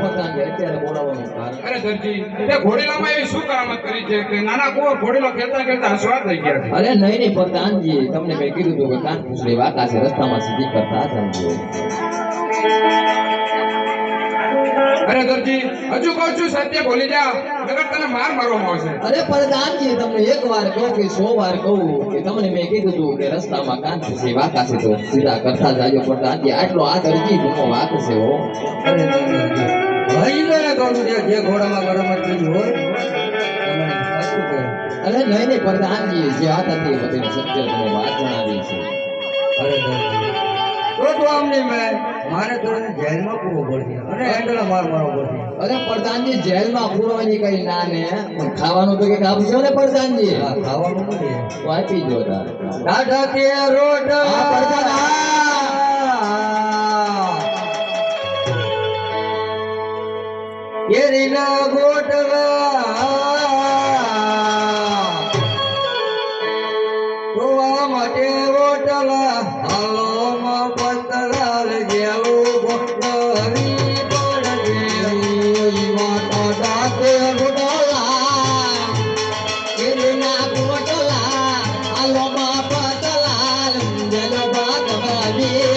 પ્રધાનજી અત્યારે બોલાવવાનું કારણ અરે દરજી તે ઘોડીલામાં એવી શું કરામત કરી છે કે નાના કુંવર ઘોડીલો ખેલતા ખેલતા હસવા થઈ ગયા છે? અરે નહીં નહીં પ્રધાનજી તમને કઈ કીધું હતું કે કાન પૂછડી વાતા છે રસ્તામાં સીધી કરતા સમજો અરે દરજી હજુ કહું છું સત્ય બોલી જા. નગર તને માર મારવામાં આવશે. અરે પ્રધાનજી તમને એક વાર કહું કે સો વાર કહું કે તમને મેં કીધું હતું કે રસ્તામાં કાન પૂછડી વાતા છે તો સીધા કરતા જાજો. પ્રધાનજી આટલો આ દરજી ગુનો વાત છે હો. ભાઈ ને કહું છું જે ઘોડામાં કરામત કરી હોય અરે નહીં નહીં પ્રધાનજી જે વાત હતી બધી સત્ય તમે વાત જણાવી છે. તો તો આમને મેં મારે તો જેલમાં પૂરો પડશે. અને એંડલા માર મારવો પડશે. અરે પ્રધાનજી જેલમાં પૂરવાની કઈ ના ને. પણ ખાવાનું તો કંઈક આપશો ને પ્રધાનજી ખાવાનું તો આપી દો તારે. દાદા કે પ્રધાન, કેરીના ગોટલા જોવા માટે ઓટલા હાલોમાં પતરાલ જેવું ગોટલી પડે વાટો દાંતે ગુડોલા, ગિરના ગુડોલા, આલોમાં પતલાલ, જેનો ભાગ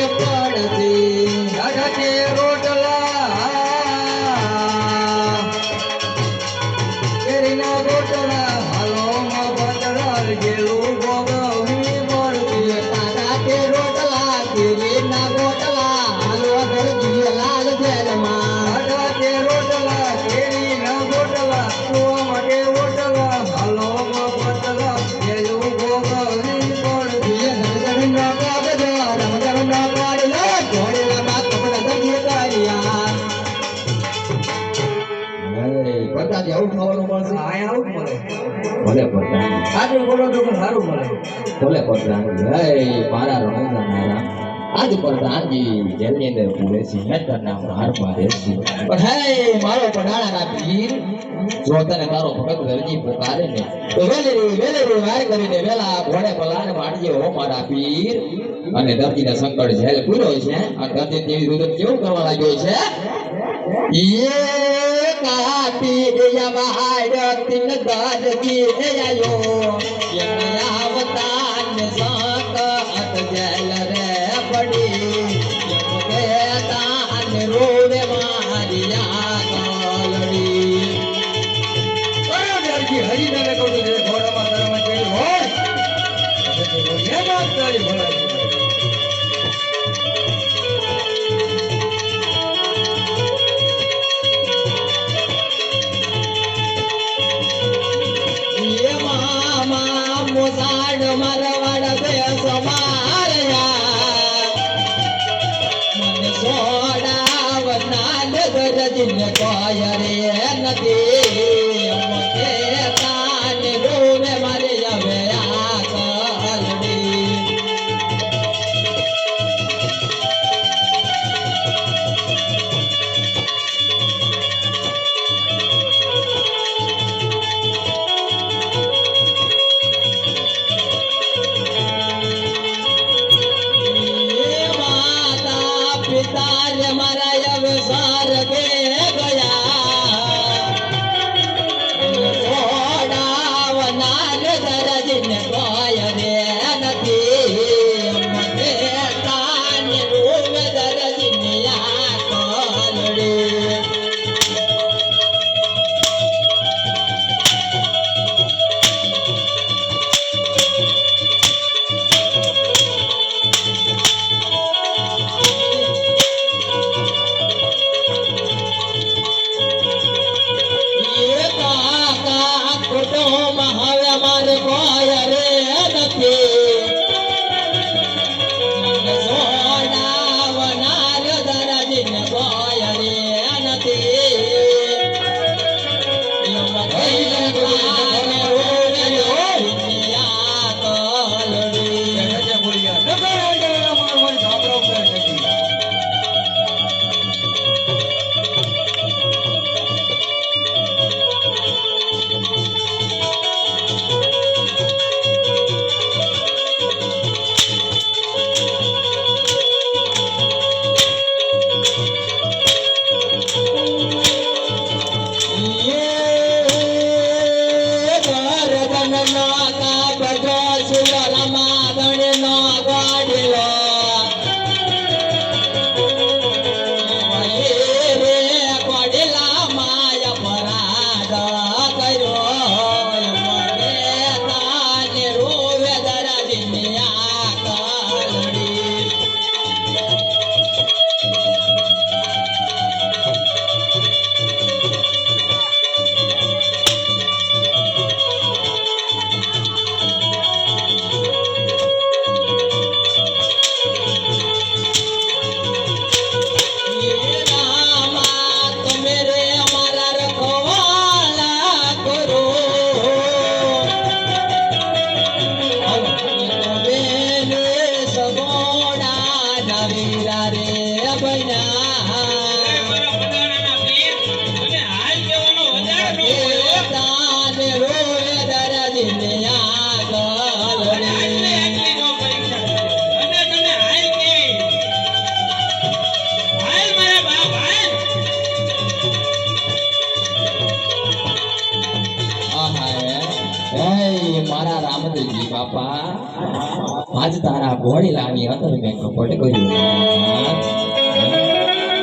ભલે પ્રધાનજી. આજે બોલો તો પણ સારું મળે ભલે પ્રધાનજી. હે, મારા મારા. આજ પ્રધાનજી જેલની અંદર પૂરે છે હેઠળના હાર મારે છે પણ હે મારો પઢાણાના પીર જો તને તારો ભગત દરજી પુકારે ને તો વેલેરી વેલેરી વાર કરીને વેલા ઘોડે પલાને માડજે હો મારા પીર અને દર્દીને સંકટ જેલ પૂરો છે આ દર્દી તેવી રુદન કેવું કરવા લાગ્યો છે ये ತೀರೆಯ ಮಹಾಯ ತಿನ್ನ ದಾನ ತೀರೆಯ ಯೋ ಎಲ್ಲ ಅವತಾರ રામદેવજી બાપા, આજ તારા ઘોડીલાની અંદર મેં કપટ કર્યું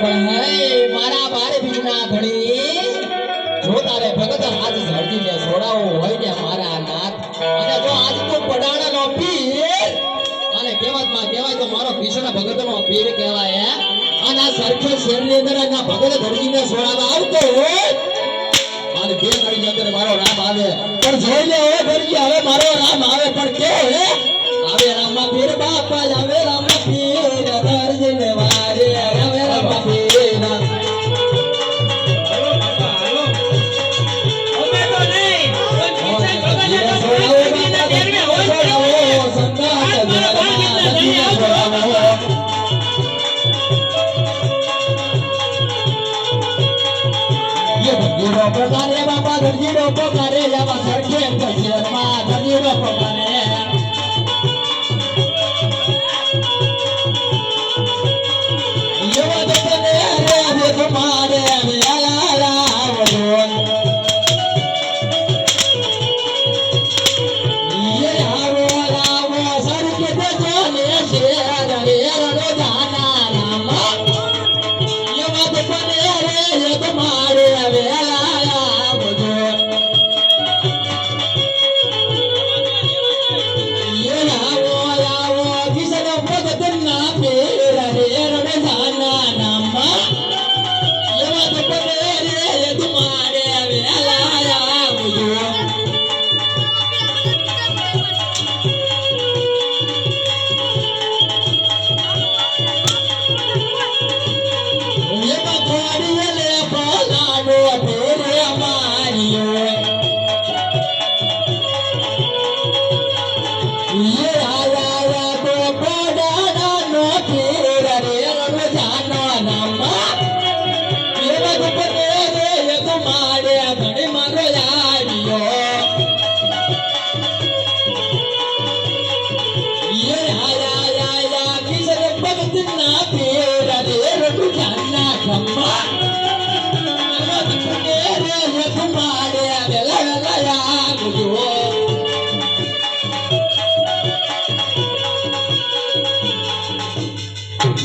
પણ મારા ભારે બીજના ધણી, જો તારે ભગત આજ ધરતીને છોડાવવો હોય ને મારા નાથ, અને જો આજ તું પડાણાનો પીર, અને કહેવતમાં કહેવાય તો મારો ભીષણ ભગત નો પીર કહેવાય અને આ સરખે શેરની અંદર ભગત ભગત ધરતીને છોડાવવા આવતો હોય અને બે ઘડી અંદર મારો રામ આવે. પણ જોઈ લે એ ભરજી, હવે મારો રામ આવે. પણ કે આવે રામા પીર બાપા આવે.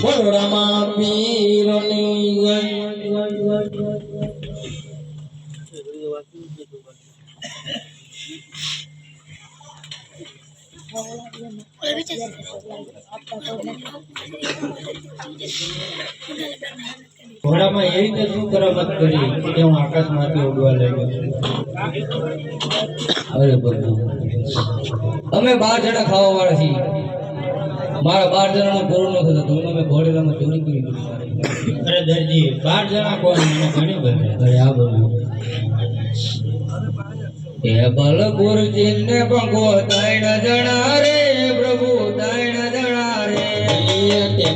બોલો રામા પીરની ઘોડામાં એવી રીતે શું કરામત કરી કે આકાશમાંથી ઉડવા લાગ્યો? અરે બધું અમે બાર જણા ખાવા વાળા છીએ. મારા બાર જણાનું પૂરું ન થતું તું અમે ઘોડેલામાં ચોરી કરી દીધી અરે દરજી બાર જણા કોણ? મને ઘણી બધા અરે આ બધું એ બલ ગુરુજીને ભગો તૈણ જણા રે પ્રભુ તૈણ જણા રે.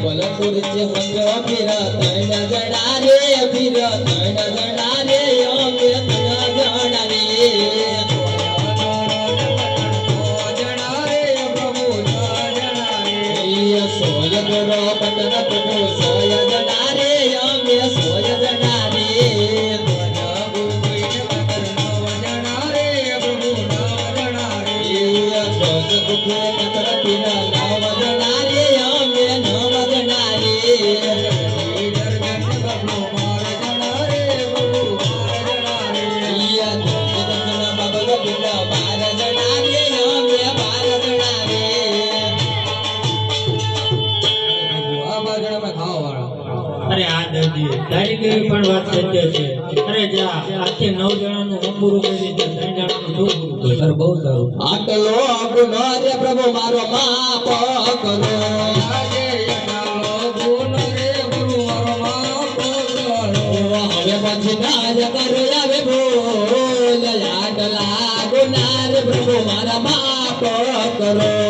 બલ ગુરુજી મંગો ફીર તૈણ જણા રે ફીર તૈણ જણા દર્દી તારી કેવી પણ વાત સત્ય છે. અરે જા આખી નવ જણાનું ન કરી દીધું ત્રણ જણાનું શું કર્યું? બહુ સારું. આટલો ગુનો રે પ્રભુ મારો માફ કરો. હવે પછી નાજ કરો આવે ભૂલ આટલા ગુના રે પ્રભુ મારા માફ કરો.